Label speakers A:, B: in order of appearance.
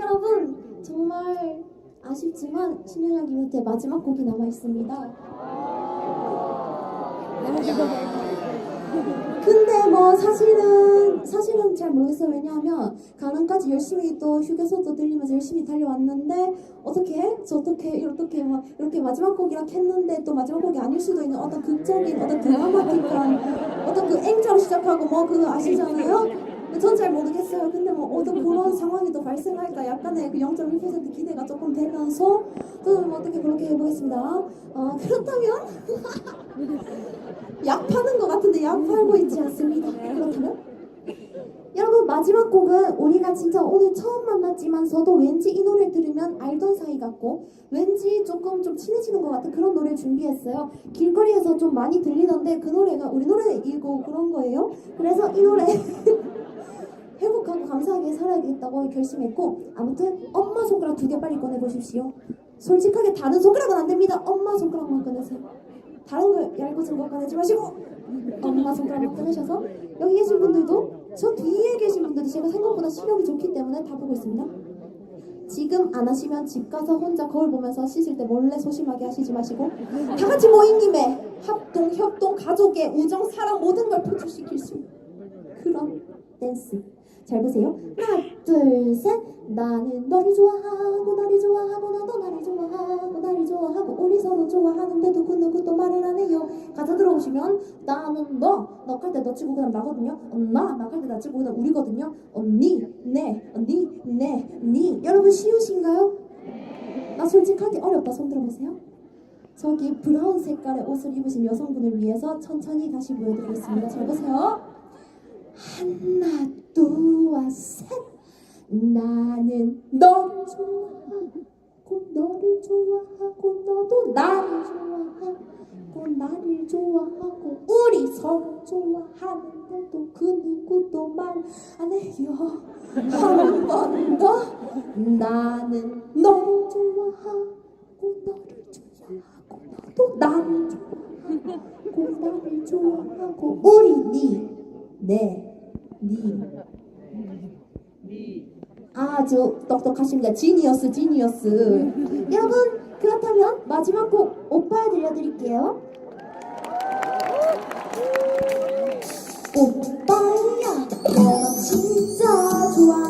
A: 여러분 정말 아쉽지만 신현아기 밑에 마지막 곡이 남아 있습니다. 근데 뭐 사실은 사실은 잘 모르겠어요. 왜냐하면 가능까지 열심히 또 휴게소도 들리면서 열심히 달려왔는데 어떻게 저 어떻게 이렇게 막 이렇게 마지막 곡이라 했는데 또 마지막 곡이 아닐 수도 있는 어떤 극적인 어떤 드라마틱한 어떤 그 M자로 시작하고 뭐 그거 아시잖아요. 전 잘 모르겠어요. 근데 뭐 어떤 그런 상황이 또 발생할까 약간의 그 0.1% 기대가 조금 되면서 저는 뭐 어떻게 그렇게 해보겠습니다. 어, 그렇다면 약 파는 것 같은데 약 팔고 있지 않습니다. 그렇다면 여러분 마지막 곡은 우리가 진짜 오늘 처음 만났지만서도 왠지 이 노래 들으면 알던 사이 같고 왠지 조금 좀 친해지는 것 같은 그런 노래 준비했어요. 길거리에서 좀 많이 들리던데 그 노래가 우리 노래이고 그런 거예요. 그래서 이 노래 감사하게 살아야겠다고 결심했고 아무튼 엄마 손가락 두 개 빨리 꺼내보십시오. 솔직하게 다른 손가락은 안 됩니다. 엄마 손가락만 꺼내세요. 다른 거 얇고 증거 꺼내지 마시고 엄마 손가락만 꺼내셔서 여기 계신 분들도 저 뒤에 계신 분들이 제가 생각보다 시력이 좋기 때문에 다 보고 있습니다. 지금 안 하시면 집 가서 혼자 거울 보면서 씻을 때 몰래 소심하게 하시지 마시고 다 같이 모인 김에 합동, 협동, 가족의 우정, 사랑 모든 걸 표출시킬 수 있는 그런 댄스. 잘 보세요. 하나 둘 셋. 나는 너를 좋아하고 너를 좋아하고 너도 나를 좋아하고 나를 좋아하고 우리 서로 좋아하는데 누구 누구 또 말을 안 해요. 가사 들어보시면 나는 너 너할 때너 치고 그다음 나거든요. 어, 나 나갈 때 나 치고 그다음 우리거든요. 언니 네 언니 네 니. 여러분 쉬우신가요? 나 솔직하게 어렵다. 손 들어보세요. 저기 브라운 색깔의 옷을 입으신 여성분을 위해서 천천히 다시 보여드리겠습니다. 잘 보세요 하나 둘셋 나는 너를 좋아하고 너를 좋아하고 너도 나를 좋아하고 나를 좋아하고 우리 서로 좋아하는데도 그 누구도 말 안 해요. 한 번 더 나는 너를 좋아하고 너를 좋아하고 너도 나를 좋아하고 나를 좋아하고 우리 니 네, 니. 아주 똑똑하십니다. 지니어스, 지니어스. 여러분, 그렇다면 마지막 곡 오빠 들려드릴게요. 오빠야, 너 진짜 좋아.